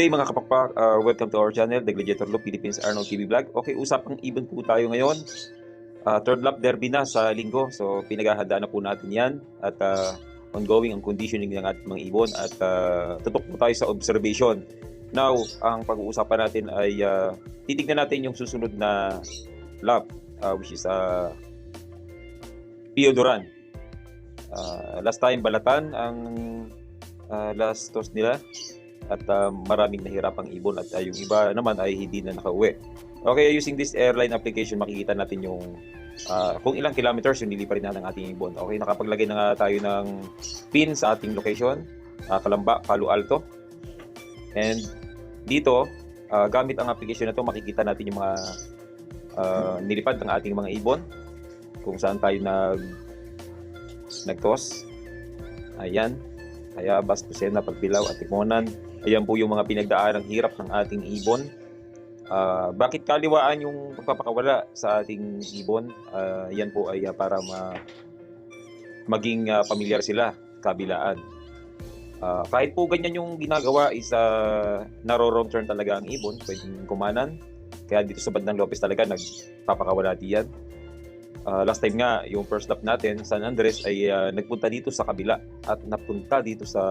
day mga kapakpak, uh, welcome to our channel, The Gladiator Loop Philippines Arnold TV Vlog. Okay, usapang ibon po tayo ngayon. Uh, third lap derby na sa linggo, so pinaghahandaan na po natin yan. At uh, ongoing ang conditioning ng ating mga ibon at uh, tutok po tayo sa observation. Now, ang pag-uusapan natin ay uh, titignan natin yung susunod na lap, uh, which is uh, Pio Duran. Uh, last time, Balatan ang uh, last toss nila at uh, maraming nahirapang ibon at uh, yung iba naman ay hindi na nakauwi. Okay, using this airline application makikita natin yung uh, kung ilang kilometers yung niliparin na ng ating ibon. Okay, nakapaglagay na nga tayo ng pin sa ating location, uh, Kalamba, Palo Alto. And dito, uh, gamit ang application na to makikita natin yung mga uh, nilipad ng ating mga ibon kung saan tayo nag nagtos. Ayan. Kaya Bas Pusena, Pagbilaw at Timonan. Ayan po yung mga pinagdaan ng hirap ng ating ibon. Ah, bakit kaliwaan yung pagpapakawala sa ating ibon? Ah, yan po ay ah, para ma maging ah, pamilyar sila kabilaan. Ah, kahit po ganyan yung ginagawa is uh, naro-wrong turn talaga ang ibon, pwedeng kumanan. Kaya dito sa bandang Lopez talaga nagpapakawala diyan. Ah, last time nga, yung first lap natin, San Andres ay ah, nagpunta dito sa kabila at napunta dito sa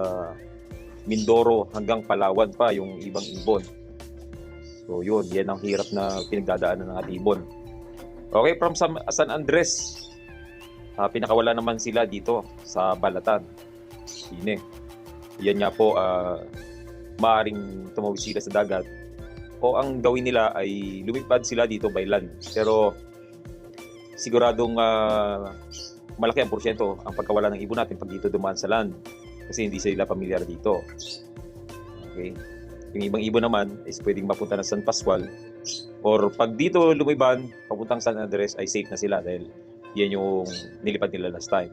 Mindoro hanggang Palawan pa yung ibang ibon. So yun, yan ang hirap na pinagdadaanan ng ating ibon. Okay, from San, Andres, ah, pinakawala naman sila dito sa Balatan. Sine. Yan nga po, uh, maaaring tumawid sila sa dagat. O ang gawin nila ay lumipad sila dito by land. Pero siguradong ah, malaki ang porsyento ang pagkawala ng ibon natin pag dito dumaan sa land kasi hindi sila pamilyar dito. Okay? Yung ibang ibon naman is pwedeng mapunta ng San Pascual or pag dito lumiban papuntang San Andres ay safe na sila dahil yan yung nilipad nila last time.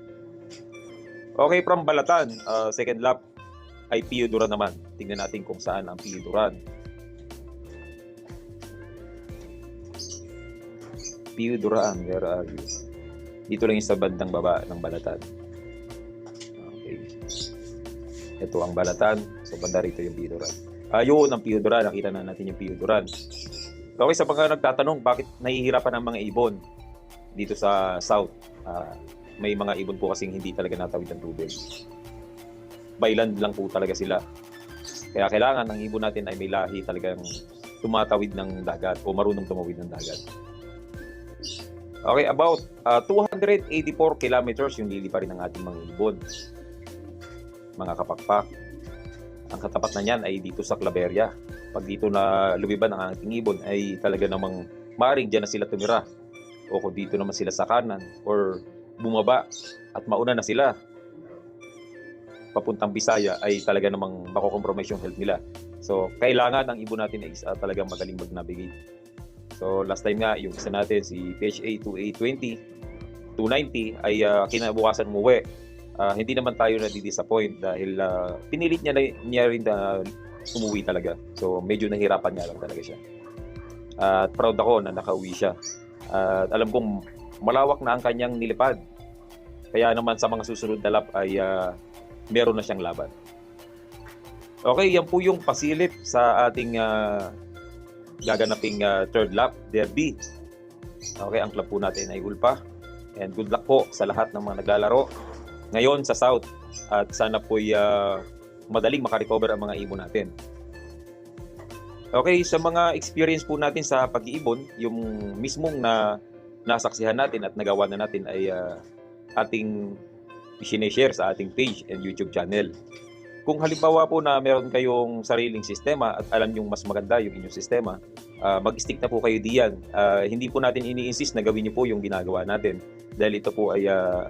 Okay, from Balatan, uh, second lap ay Pio Duran naman. Tingnan natin kung saan ang Pio Duran. Duran, where are you? Dito lang yung sa bandang baba ng Balatan. Okay. Ito ang Balatan. So, banda rito yung Duran. Ayun ang Pio Duran. Nakita na natin yung Pio Duran. Okay, sa mga nagtatanong, bakit nahihirapan ang mga ibon dito sa South? Ah, may mga ibon po kasing hindi talaga natawid ng tubig. By land lang po talaga sila. Kaya kailangan ng ibon natin ay may lahi talagang tumatawid ng dagat o marunong tumawid ng dagat. Okay, about ah, 284 kilometers yung liliparin ng ating mga ibon. Mga kapakpak. Ang katapat na niyan ay dito sa Claveria. Pag dito na lumiban ang ating ibon ay talaga namang maring dyan na sila tumira. O kung dito naman sila sa kanan or bumaba at mauna na sila papuntang Bisaya ay talaga namang makokompromise yung health nila. So, kailangan ang ibon natin ay uh, talagang magaling mag-navigate. So, last time nga, yung isa natin, si PHA 2820, 290, ay uh, kinabukasan umuwi. Uh, hindi naman tayo na-disappoint dahil uh, pinilit niya, niya rin na umuwi talaga. So, medyo nahirapan niya lang talaga siya. At proud ako na nakauwi siya. At alam kong malawak na ang kanyang nilipad. Kaya naman sa mga susunod na lap ay uh, meron na siyang laban. Okay, yan po yung pasilip sa ating uh, gaganaping uh, third lap derby. Okay, ang club po natin ay Ulpa. And good luck po sa lahat ng mga naglalaro ngayon sa South. At sana po uh, madaling makarecover ang mga ibon natin. Okay, sa mga experience po natin sa pag-iibon, yung mismong na nasaksihan natin at nagawa na natin ay uh, ating sinishare sa ating page and YouTube channel. Kung halimbawa po na meron kayong sariling sistema at alam yung mas maganda yung inyong sistema, uh, mag-stick na po kayo diyan. Uh, hindi po natin ini-insist na gawin niyo po yung ginagawa natin dahil ito po ay uh,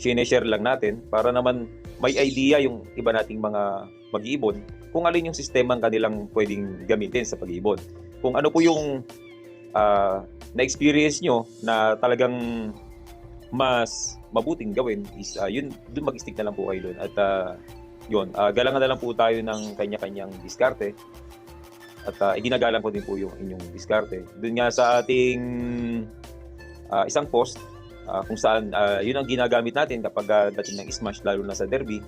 sinishare lang natin para naman may idea yung iba nating mga mag-iibon kung alin yung sistema ang kanilang pwedeng gamitin sa pag-iibon. Kung ano po yung uh, na-experience nyo na talagang mas mabuting gawin is uh, yun doon mag-stick na lang po kayo doon at uh, yun uh, galangan na lang po tayo ng kanya-kanyang diskarte at uh, iginagalang ko din po yung inyong diskarte doon nga sa ating uh, isang post uh, kung saan uh, yun ang ginagamit natin kapag uh, dating ng smash lalo na sa derby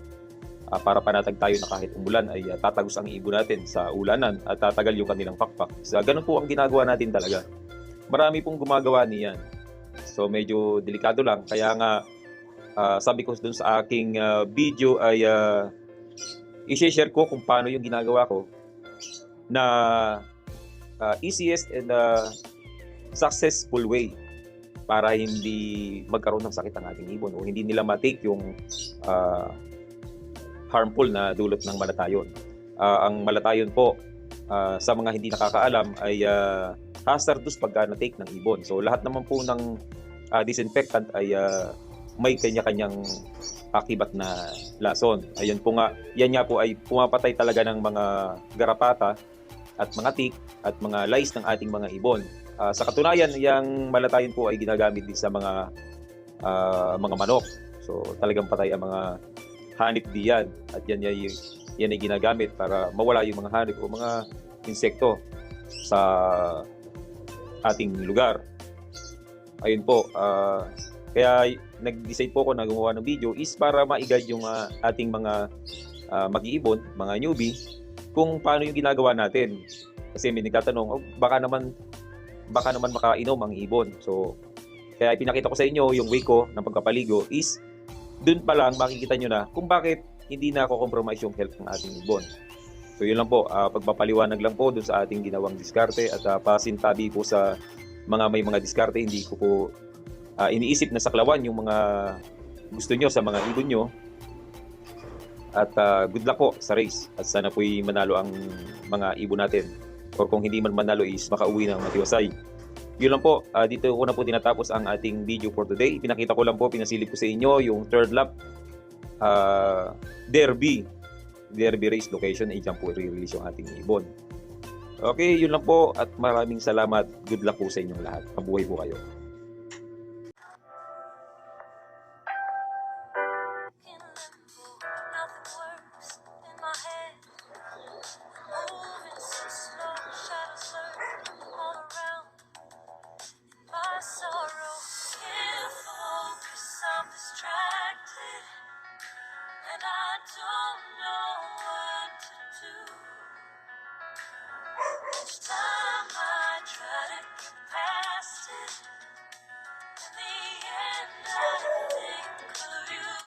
ah, para panatag tayo na kahit umulan ay ah, tatagos ang ibon natin sa ulanan at tatagal yung kanilang pakpak. So, ganun po ang ginagawa natin talaga. Marami pong gumagawa niyan. So medyo delikado lang. Kaya nga ah, sabi ko dun sa aking ah, video ay uh, i-share ko kung paano yung ginagawa ko na ah, easiest and ah, successful way para hindi magkaroon ng sakit ang ating ibon o hindi nila matake yung ah, harmful na dulot ng malatayon. Ah, ang malatayon po ah, sa mga hindi nakakaalam ay ah, hazardous pagka na-take ng ibon. So lahat naman po ng ah, disinfectant ay ah, may kanya-kanyang akibat na lason. Ayun po nga, yan nga po ay pumapatay talaga ng mga garapata at mga tick at mga lice ng ating mga ibon. Ah, sa katunayan, yung malatayon po ay ginagamit din sa mga ah, mga manok. So talagang patay ang mga hanip diyan at yan ay yan ay ginagamit para mawala yung mga hanip o mga insekto sa ating lugar. Ayun po, ah, kaya nag-decide po ako na gumawa ng video is para ma-guide yung ah, ating mga ah, mag-iibon, mga newbie, kung paano yung ginagawa natin. Kasi may nagtatanong, oh, baka naman baka naman makainom ang ibon. So, kaya ipinakita ko sa inyo yung way ko ng pagpapaligo is dun pa lang makikita nyo na kung bakit hindi na ako compromise yung health ng ating ibon. So yun lang po, ah, pagpapaliwanag lang po dun sa ating ginawang diskarte at uh, pasintabi po sa mga may mga diskarte, hindi ko po ah, iniisip na saklawan yung mga gusto nyo sa mga ibon nyo. At ah, good luck po sa race at sana po'y manalo ang mga ibon natin. Or kung hindi man manalo is makauwi ng matiwasay. Yun lang po, ah, dito ko na po tinatapos ang ating video for today. Pinakita ko lang po, pinasilip ko sa inyo yung third lap ah, derby. Derby race location, ay dyan po i-release yung ating ibon. Okay, yun lang po at maraming salamat. Good luck po sa inyong lahat. Mabuhay po kayo. I don't know what to do. Each time I try to it.